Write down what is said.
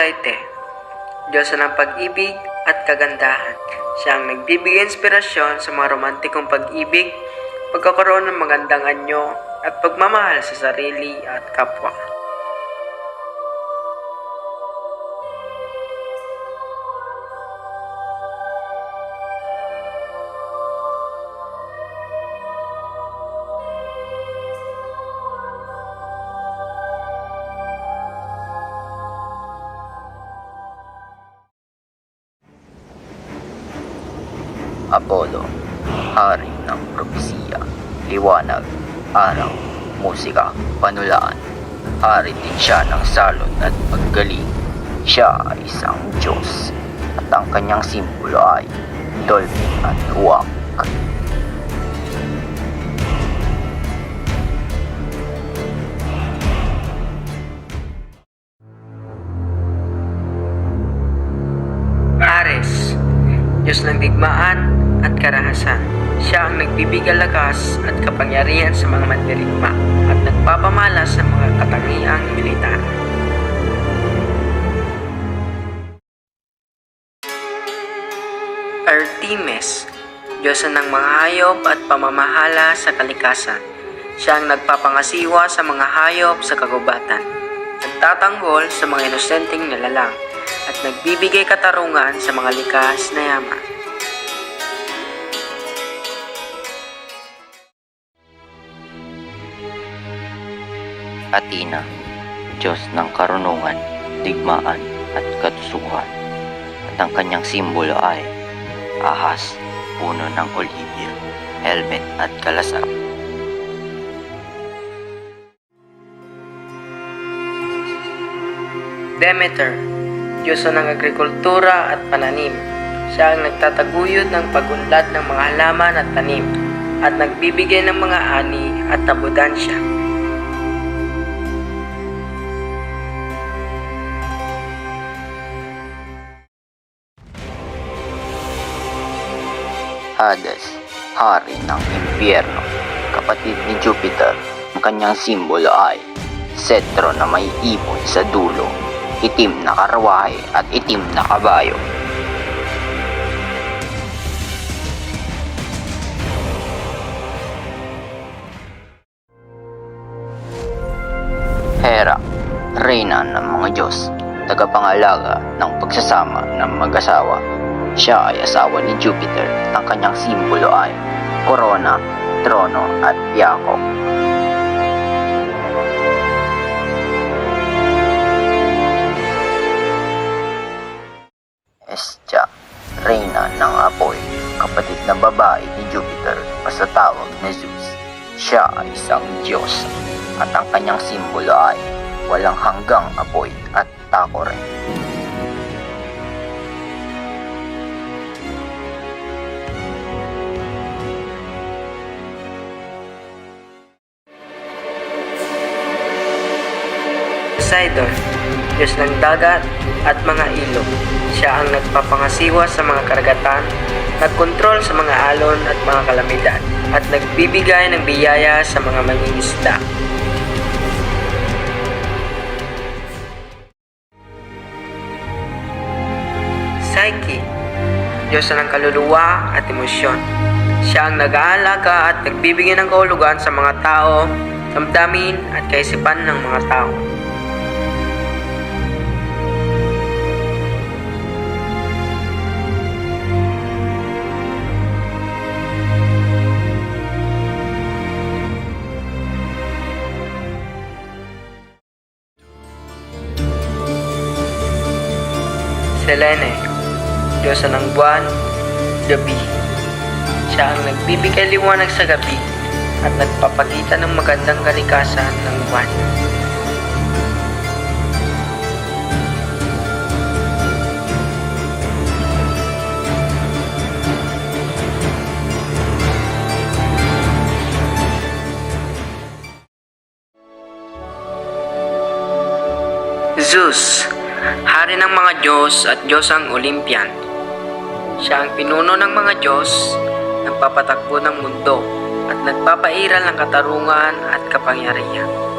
Aphrodite, Diyosa ng pag-ibig at kagandahan. Siya ang nagbibigay inspirasyon sa mga romantikong pag-ibig, pagkakaroon ng magandang anyo, at pagmamahal sa sarili at kapwa. Apollo, hari ng propesiya, liwanag, araw, musika, panulaan. Hari din siya ng salon at paggaling. Siya ay isang Diyos at ang kanyang simbolo ay dolphin at huwak. Diyos ng digmaan at karahasan. Siya ang nagbibigay lakas at kapangyarihan sa mga mandirigma at nagpapamala sa mga katangiang militar. Artemis, Diyosa ng mga hayop at pamamahala sa kalikasan. Siya ang nagpapangasiwa sa mga hayop sa kagubatan. Nagtatanggol sa mga inosenteng nilalang at nagbibigay katarungan sa mga likas na yaman. Athena, Diyos ng karunungan, digmaan at katusuhan. At ang kanyang simbolo ay ahas, puno ng olivia, helmet at kalasap. Demeter, Diyosa ng agrikultura at pananim. Siya ang nagtataguyod ng pagunlad ng mga halaman at tanim at nagbibigay ng mga ani at tabudansya. Hades, hari ng impyerno, kapatid ni Jupiter. Ang kanyang simbolo ay setro na may ibon sa dulo, itim na karwahe at itim na kabayo. Hera, reyna ng mga Diyos, tagapangalaga ng pagsasama ng mag-asawa. Siya ay asawa ni Jupiter. Ang kanyang simbolo ay korona, trono at yako. Estya, reyna ng apoy, kapatid na babae ni Jupiter, basta tawag na Zeus. Siya ay isang Diyos at ang kanyang simbolo ay walang hanggang apoy at tako rin. Poseidon, Diyos ng dagat at mga ilog. Siya ang nagpapangasiwa sa mga karagatan, nagkontrol sa mga alon at mga kalamidad, at nagbibigay ng biyaya sa mga mangingisda. Psyche, Diyos ng kaluluwa at emosyon. Siya ang nag-aalaga at nagbibigay ng kahulugan sa mga tao, damdamin at kaisipan ng mga tao. Selene, Diyosa ng buwan, gabi. Siya ang nagbibigay liwanag sa gabi at nagpapakita ng magandang kalikasan ng buwan. Zeus, hari ng mga Diyos at Diyos ang Olympian. Siya ang pinuno ng mga Diyos, nagpapatakbo ng mundo at nagpapairal ng katarungan at kapangyarihan.